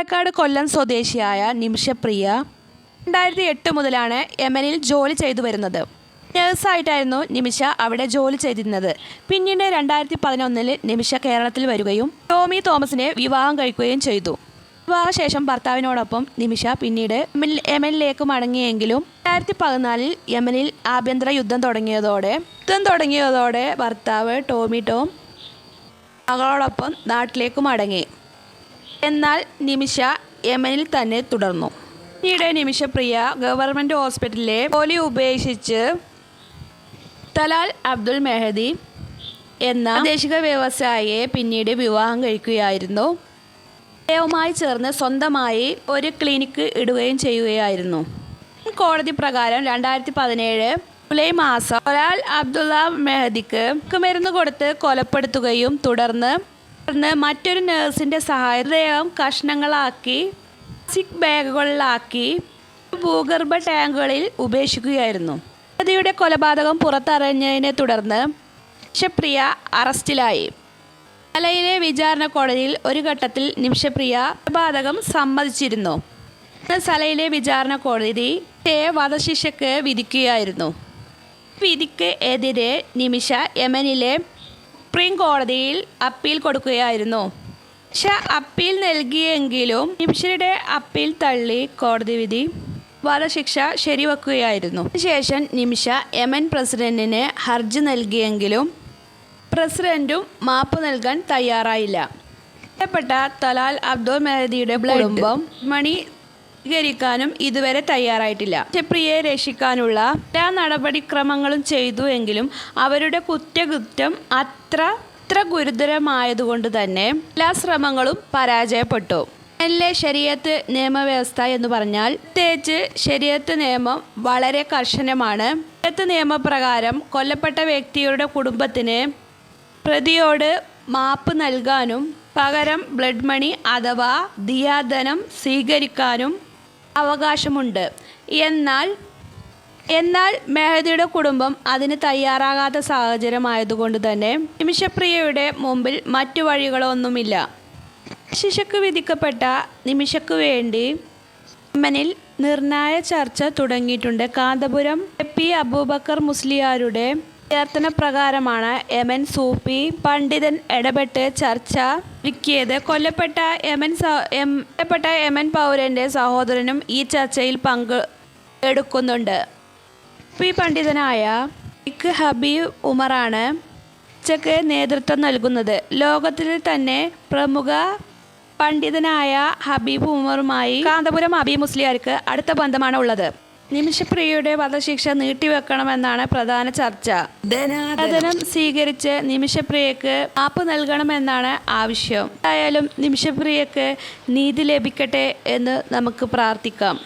പാലക്കാട് കൊല്ലം സ്വദേശിയായ നിമിഷപ്രിയ രണ്ടായിരത്തി എട്ട് മുതലാണ് യമനിൽ ജോലി ചെയ്തു വരുന്നത്. നേഴ്സായിട്ടായിരുന്നു നിമിഷ അവിടെ ജോലി ചെയ്തിരുന്നത്. പിന്നീട് രണ്ടായിരത്തി പതിനൊന്നിൽ നിമിഷ കേരളത്തിൽ വരികയും ടോമി തോമസിനെ വിവാഹം കഴിക്കുകയും ചെയ്തു. വിവാഹശേഷം ഭർത്താവിനോടൊപ്പം നിമിഷ പിന്നീട് യമനിലേക്ക് മടങ്ങിയെങ്കിലും രണ്ടായിരത്തി പതിനാലിൽ യമനിൽ ആഭ്യന്തര യുദ്ധം തുടങ്ങിയതോടെ യുദ്ധം തുടങ്ങിയതോടെ ഭർത്താവ് ടോമി ടോം മകളോടൊപ്പം നാട്ടിലേക്ക് മടങ്ങി. എന്നാൽ നിമിഷ യമനിൽ തന്നെ തുടർന്നു. പിന്നീട് നിമിഷപ്രിയ ഗവൺമെന്റ് ഹോസ്പിറ്റലിലെ ജോലി ഉപേക്ഷിച്ച് തലാൽ അബ്ദുൽ മെഹദി എന്ന പ്രാദേശിക വ്യവസായിയെ പിന്നീട് വിവാഹം കഴിക്കുകയായിരുന്നു. അദ്ദേഹവുമായി ചേർന്ന് സ്വന്തമായി ഒരു ക്ലിനിക്ക് ഇടുകയും ചെയ്യുകയായിരുന്നു. കോടതി പ്രകാരം രണ്ടായിരത്തി പതിനേഴ് ജൂലൈ മാസം ഒരാൾ അബ്ദുള്ള മെഹദിക്ക് മരുന്ന് കൊടുത്ത് കൊലപ്പെടുത്തുകയും തുടർന്ന് തുടർന്ന് മറ്റൊരു നഴ്സിന്റെ സഹായം കഷ്ണങ്ങളാക്കി സിക് ബാഗുകളിലാക്കി ഭൂഗർഭ ടാങ്കുകളിൽ ഉപേക്ഷിക്കുകയായിരുന്നു. പ്രതിയുടെ കൊലപാതകം പുറത്തറിഞ്ഞതിനെ തുടർന്ന് നിമിഷപ്രിയ അറസ്റ്റിലായി. മലയിലെ വിചാരണ കോടതിയിൽ ഒരു ഘട്ടത്തിൽ നിമിഷപ്രിയ കൊലപാതകം സമ്മതിച്ചിരുന്നു. സലയിലെ വിചാരണ കോടതി വധശിക്ഷയ്ക്ക് വിധിക്കുകയായിരുന്നു. വിധിക്ക് എതിരെ നിമിഷ യമനിലെ സുപ്രീം കോടതിയിൽ അപ്പീൽ കൊടുക്കുകയായിരുന്നു. ഷാ അപ്പീൽ നൽകിയെങ്കിലും നിമിഷയുടെ അപ്പീൽ തള്ളി കോടതി വിധി വധശിക്ഷ ശരിവെക്കുകയായിരുന്നു. അതിനുശേഷം നിമിഷ യമൻ പ്രസിഡന്റിന് ഹർജി നൽകിയെങ്കിലും പ്രസിഡന്റും മാപ്പ് നൽകാൻ തയ്യാറായില്ല. ബന്ധപ്പെട്ട തലാൽ അബ്ദുൾ മെഹദിയുടെ കുടുംബം മണി സ്വീകരിക്കാനും ഇതുവരെ തയ്യാറായിട്ടില്ല. കുറ്റപ്രിയെ രക്ഷിക്കാനുള്ള എല്ലാ നടപടിക്രമങ്ങളും ചെയ്തു എങ്കിലും അവരുടെ കുറ്റകൃത്യം അത്ര അത്ര ഗുരുതരമായതുകൊണ്ട് തന്നെ എല്ലാ ശ്രമങ്ങളും പരാജയപ്പെട്ടു. യമനിലെ ശരീരത്ത് നിയമവ്യവസ്ഥ എന്ന് പറഞ്ഞാൽ പ്രത്യേകിച്ച് ശരീരത്ത് നിയമം വളരെ കർശനമാണ്. ശരീരത്ത് നിയമപ്രകാരം കൊല്ലപ്പെട്ട വ്യക്തിയുടെ കുടുംബത്തിന് പ്രതിയോട് മാപ്പ് നൽകാനും പകരം ബ്ലഡ് മണി അഥവാ ദിയാധനം സ്വീകരിക്കാനും അവകാശമുണ്ട്. എന്നാൽ എന്നാൽ മെഹദിയുടെ കുടുംബം അതിന് തയ്യാറാകാത്ത സാഹചര്യമായതുകൊണ്ട് തന്നെ നിമിഷപ്രിയയുടെ മുമ്പിൽ മറ്റു വഴികളൊന്നുമില്ല. ശിശക്ക് വിധിക്കപ്പെട്ട നിമിഷക്ക് വേണ്ടി അമ്മനിൽ നിർണായ ചർച്ച തുടങ്ങിയിട്ടുണ്ട്. കാന്തപുരം എ പി അബൂബക്കർ മുസ്ലിയാരുടെ അഭ്യർത്ഥന പ്രകാരമാണ് യമൻ സൂഫി പണ്ഡിതൻ ഇടപെട്ട് ചർച്ച ഒരുക്കിയത് കൊല്ലപ്പെട്ട യമൻ സ- എം- കൊല്ലപ്പെട്ട യമൻ പൗരന്റെ സഹോദരനും ഈ ചർച്ചയിൽ പങ്ക് എടുക്കുന്നുണ്ട്. പി പണ്ഡിതനായ ഇക്ക് ഹബീബ് ഉമറാണ് ചർച്ചയ്ക്ക് നേതൃത്വം നൽകുന്നത്. ലോകത്തിൽ തന്നെ പ്രമുഖ പണ്ഡിതനായ ഹബീബ് ഉമറുമായി കാന്തപുരം ഹബീബ് മുസ്ലിയാർക്ക് അടുത്ത ബന്ധമാണ് ഉള്ളത്. നിമിഷപ്രിയയുടെ വധശിക്ഷ നീട്ടിവെക്കണമെന്നാണ് പ്രധാന ചർച്ച. ധനം സ്വീകരിച്ച് നിമിഷപ്രിയക്ക് മാപ്പ് നൽകണമെന്നാണ് ആവശ്യം. എന്തായാലും നിമിഷപ്രിയക്ക് നീതി ലഭിക്കട്ടെ എന്ന് നമുക്ക് പ്രാർത്ഥിക്കാം.